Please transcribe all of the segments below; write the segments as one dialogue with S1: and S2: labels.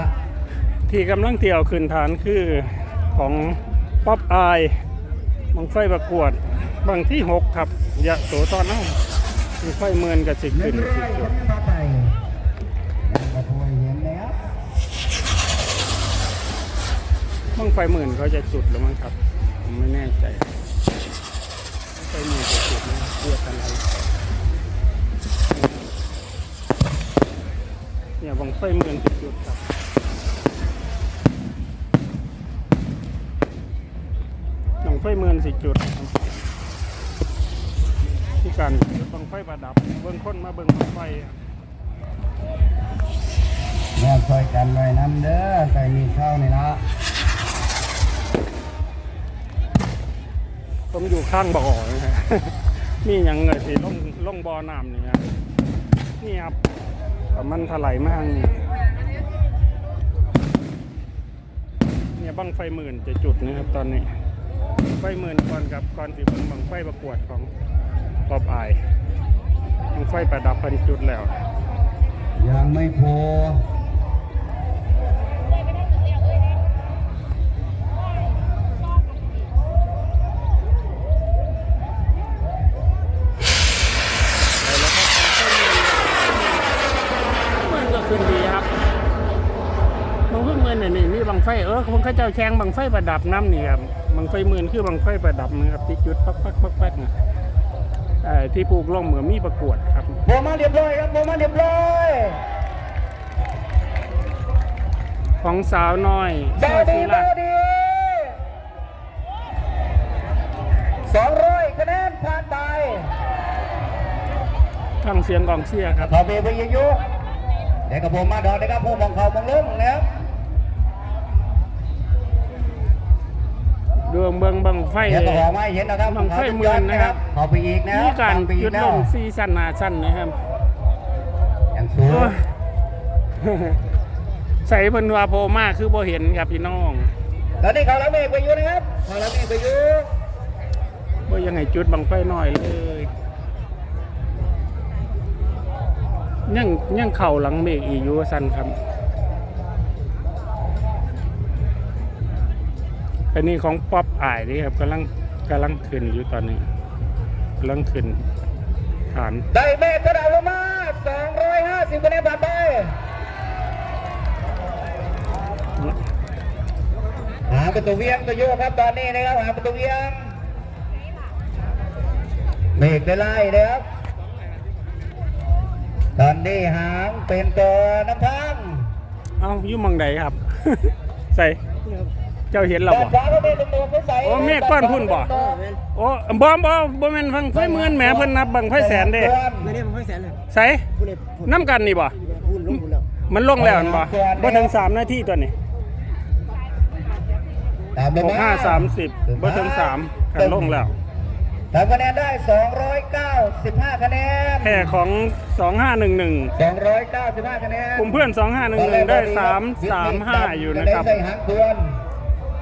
S1: ละ
S2: ที่กำลังเที่ยวขึ้นฐานคือของป๊อปอายบังไฟประกวดบางที่หกครับยะโสตอนนั้นบังไฟเมือนกับสิ
S1: เรื่
S2: ขึ้นสิ
S1: บ
S2: จุด
S1: มังกระทวยเห็น
S2: บังไฟหมื่นเขาจะจุดหรือมั้งครับผมไม่แน่ใจบั้งไฟหมื่นจะจุดนะเรียกกันอะไรเนี่ยบังไฟหมื่นจะจุดครับบังไฟหมื่น สิจุดครับที่การจุดบังไฟประดับ เบิ้งคนมาเบิ้งบังไฟอะ
S1: แม่ช่วยกันไว้น้ำเด้อใส่มีเข้านี่ละ
S2: ผมอยู่ข้างบ่อนะฮะมีอย่างเงยสิล่องล่องบ่อน้ำนี่ครับนี่ครับแต่มันถลายมากนี่เนี่ยบังไฟหมื่นจะจุดนะครับตอนนี้ ไฟหมื่นก่อนกับก่อนสิเบิ่งบังไฟประกวดของปอบอายบังไฟประดับพันจุดแล้ว
S1: ยังไม่พอ
S2: มันก็ขึ้นดีครับบางเพิ่งเงินเนี่ยนี่มีบังไฟ เออผมเข้าเจ้าแข่งบังไฟประดับน้ำนี่ครับ บังไฟหมื่นคือบังไฟประดับนะครับที่จุดปักปักปักปักนะเอ่อที่ปลูกล่องเหมือนมีประกวดครับ
S1: โบมาเรียบร้อยครับโบมาเรียบร้อย
S2: ของสาวน้อย
S1: เบา
S2: ช่วย
S1: ดี
S2: สี
S1: เบา
S2: ละ
S1: ดีสองร้อยคะแนนผ่านไป
S2: ฟังเสียงกองเชียร์ครับ
S1: ขอเบไปยิงอยู่เด็กกับผมมาดอกเด็กกับผมมองเขามองลงนะครับ
S2: ไฟ
S1: เดี๋ยวก็บอกไม่เห็นนะครับ
S2: บังไฟหมื่นนะครับ
S1: เขาไปอีกนะค
S2: มี
S1: รับ
S2: การ
S1: ตมไปอี
S2: จุด
S1: แล้
S2: ล
S1: ว
S2: งซีซั่นหนาสั้นนะครับ
S1: อย่างสูง
S2: โอ้ยใส่เพิ่นว่าโพมากคือบ่เห็นครับพี่น้อง
S1: แล้วนี่เขาแล้วเมฆไปอยู่นะครับเขาแล้วเมฆไปอยู่
S2: บ่ยังให้จุดบังไฟน้อยเลยยังยังเข่าหลังเมฆอีกอยู่ว่าสั้นครับ อันนี้ของป๊อปอายนี่ครับกำลังกำลังขึ้นอยู่ตอนนี้กำลังขึ้นฐาน
S1: ได้เมฆกระดาษลงมา250คะแนนผ่านไปหาประตูเวียงตัวโยกครับตอนนี้นะครับหาประตูเวียงเมฆได้ไล่นะครับตอนนี้หางเป็นตัวน้ำพัง
S2: เอ้าอยู่หมังใดครับ ใส่ เจ้าเห็นเรา
S1: ด้าน
S2: บ่
S1: ขวาก็เป็นตำรวจผู้ใส่
S2: โอ้เมฆก้อนพุ่นบ่โอ้บ่บ่บ่แม่นฟังไฟหมื่นแหมเพิ่นนับบังไฟแสนเด้
S3: ไม่ได้ผมไม่แสนเลย
S2: ใส่
S3: พูดเลยพูด
S2: น้ำกันนี่บ่
S3: พูดลงพูดแล้ว
S2: มันลงแล้วอันบ่บ่ถึง3นาทีตัวนี้
S1: ตามลง
S2: หก
S1: มา
S2: ห้าสามสิบบ่ถึงสามกันลงแล้ว
S1: ทำคะแนนได้ 295 คะแนน
S2: แพ้ของ 2511
S1: 295 คะแนน
S2: กลุ่มเพื่อน 2511 ได้ 335 อยู่นะครับ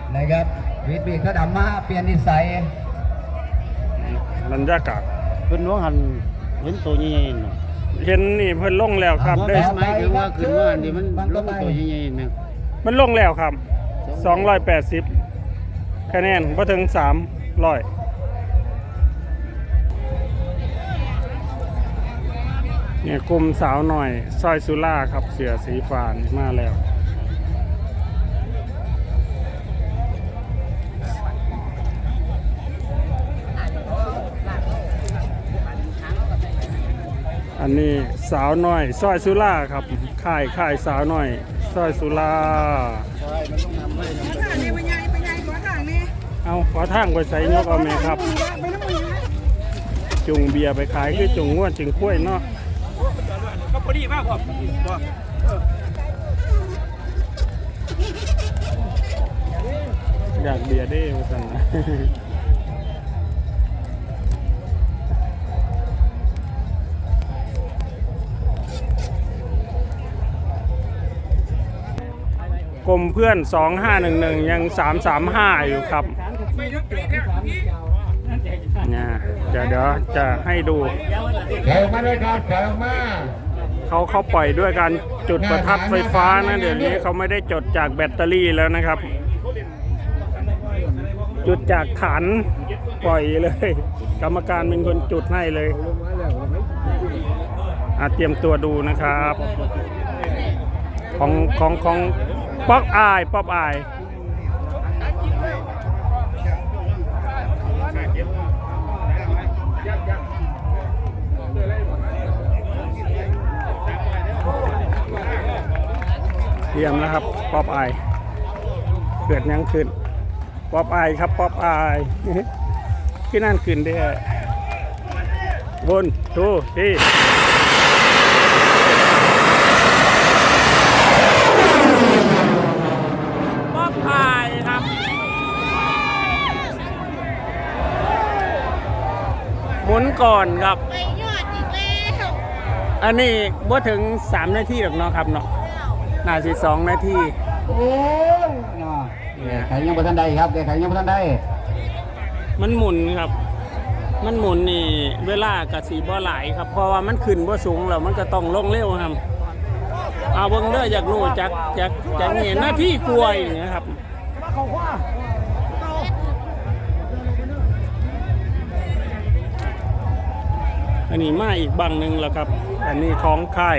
S1: นนะครับวิทย์บีเขาดำมาเปลี่ยนนิสัย
S2: บรรยากาศ
S3: เพิ่นน้องหันเห็นตัวใหญ่ๆเนาะ
S2: เห็นนี่เพิ่นลงแล้วครับ
S3: บ่
S2: ได้
S3: แม่นหมายถึงว่าขึ้นว่าอันนี้มันลงตัวใหญ่ๆแม่ง
S2: มันลงแล้วครับ 280 คะแนนบ่ถึง 300เนี่ยกลุ่มสาวหน่อยซอยสุล่าครับเสือสีฟ้านี่มาแล้ว นนี้สาวน้อยซอยสุล่าครับค่ายค่ายสาวน้อยซอยสุล่าเอาขอทางไปใส่ยกเอาแม่ครับ จุงเบียร์ไปขายคือจุงงวดจึงกล้วยเนาะ
S3: ก็พอดีมากครับ
S2: อยากเบียร์ได้ว่าซั่นนะ กลมเพื่อน 2511 ยัง 335 อยู่ครับเนี่ยเดี๋ยวเดี๋ยวจะให้ดู
S1: ถอยออกมาด้วยครับถอยออกมา
S2: เขาเขาปล่อยด้วยการจุดประทัดไฟฟ้านะเดี๋ยวนี้เขาไม่ได้จดจากแบตเตอรี่แล้วนะครับ จุดจากฐานปล่อยเลย กรรมการเป็นคนจุดให้เลยอาเตรียมตัวดูนะครับ ของของของ ป๊อกอายป๊อปอายเตรียมแล้วครับ ป๊อปอายเกิดยังขึ้น ป๊อปอายครับ ป๊อปอายขึ้นนั่นขึ้นได้บนทูที่ป๊อปอายครับ หมุนก่อนครับ
S4: ไปยอดอีกแล้ว
S2: อันนี้บ่ถึง 3 นาทีหรอกเนาะครับเนาะน่าสิสองนาที
S1: โอ้ยเนาะแก้ไขยังบ่ทันได้ครับแก้ไขยังบ่ทันได้
S2: มันหมุนครับ มันหมุนนี่เวลากับสีบ่หลายครับ เพราะว่ามันขึ้นบ่สูงแล้วมันก็ต้องลงเร็วครับเอาเบิ่งเด้ออยากรู้จักจักจักเห็นหน้าที่กล้วยอย่างเงี้ยครับ อันนี้มาอีกบังหนึ่งแล้วครับ อันนี้ของค่าย